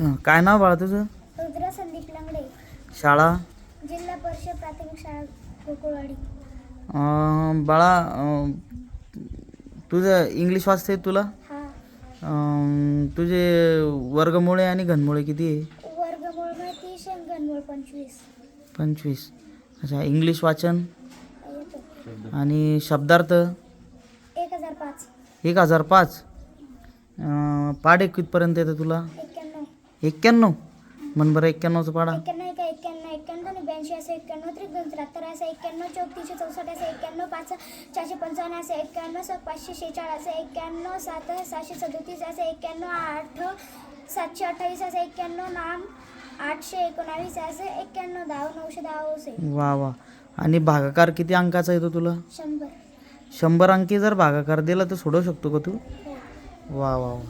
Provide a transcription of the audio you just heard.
हं, काय नाव बाळा तुझं? रुद्र संदीप लंगडे. शाळा? जिल्हा परिषद प्राथमिक शाळा गोकुळवाडी. अं, बाळा अं, तुझं इंग्लिश वाचता येत तुला? हा. अं, तुझे वर्गमुळे आणि घनमुळे किती आहे? वर्गमूळ तीस आणि घनमूळ पंचवीस. पंचवीस. अच्छा इंग्लिश वाचन? येतो. आणि शब्दार्थ? एक हजार पाच. एक हजार पाच. अं, पाढे कितपर्यंत येतं तुला? एक्क्याण्णव म्हण बरं एक्क्याण्णवचं पाडा. एक्क्याण्णव एका एक्क्याण्णव एक्क्याण्णव आणि ब्याऐंशी असं एक्क्याण्णव त्रिकोण त्र्याहत्तर असं एक्क्याण्णव चौक तीनशे चौसष्ट असं एक्क्याण्णव पाच चारशे पंचावन्न असं एक्क्याण्णव सात पाचशे शेहेचाळ असं एक्क्याण्णव सात सहाशे सदोतीस असं एक्क्याण्णव आठ सातशे अठ्ठावीस असं एक्क्याण्णव नाम आठशे एकोणावीस असं एक्क्याण्णव दहा नऊशे दहा वा वा. आणि भागाकार किती अंकाचा येतो तुला? शंभर. शंभर अंकी जर भागाकार दिला तर सोडवू शकतो का तू? हो. वा वा वा.